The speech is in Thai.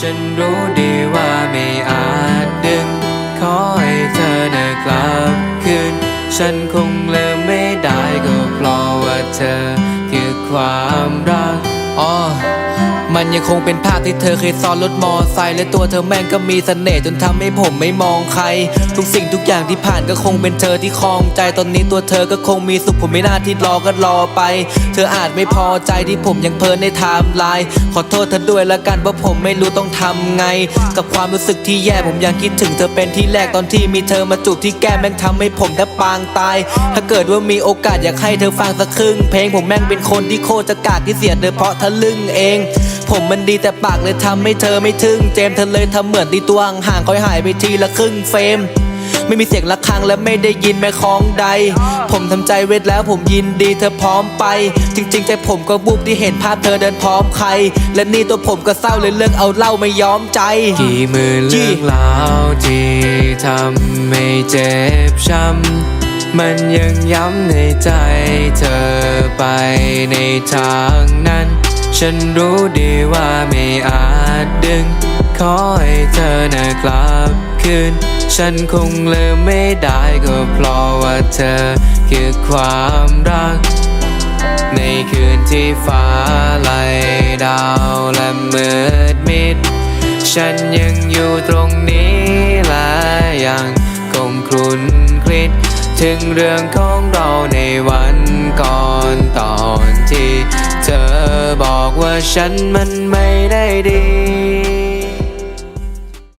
ฉันรู้ดีว่าไม่อาจดึง ขอให้เธอนะกลับคืน ฉันคงลืมไม่ได้ก็เพราะว่าเธอคือความรักอ๋อ มันยังคงเป็นภาพที่เธอเคยซ้อนรถมอไซค์และตัวเธอแม่งก็มีเสน่ห์จนทำให้ผมไม่มองใคร ทุกสิ่งทุกอย่างที่ผ่านก็คงเป็นเธอที่คลองใจตอนนี้ตัวเธอก็คงมีสุขผมไม่น่าที่รอก็รอไป เธออาจไม่พอใจที่ผมยังเพลินในไทม์ไลน์ขอโทษเธอด้วยละกันเพราผมไม่รู้ต้องทำไง กับความรู้สึกที่แย่ผมยังคิดถึงเธอเป็นที่แรกตอนที่มีเธอมาจูบที่แก้มแม่งทำให้ผมแทบปางตาย ถ้าเกิดว่ามีโอกาสอยากให้เธอฟังสักครึ่งเพลงผมแม่งเป็นคนที่โคตรจะกากที่เสียเธอเพราะทะลึ่งเองผมมันดีแต่ปากเลยทำให้เธอไม่ถึงเจมเธอเลยทำเหมือนตีตัวห่างๆคอยหายไปทีละครึ่งเฟรมไม่มีเสียงะระฆังและไม่ได้ยินแม้ของใด ผมทำใจเวทแล้วผมยินดีเธอพร้อมไป จริงๆใจผมก็บุบที่เห็นภาพเธอเดินพร้อมใคร และนี่ตัวผมก็เศร้าเลยเลิกเอาเล้าไม่ยอมใจ กี่หมื่นเรื่องราวที่ทำให้เจ็บช้ำมันยังย้ำในใจเธอไปในทางนั้น ฉันรู้ดีว่าไม่อาจดึง ขอให้เธอนะกลับคืน ฉันคงลืมไม่ได้ก็เพราะว่าเธอคือความรัก ในคืนที่ฟ้าไหลดาวและมืดมิด ฉันยังอยู่ตรงนี้และยังคงครุนคลิด ถึงเรื่องของเราในวันก่อนตอนที่ ฉันมันไม่ได้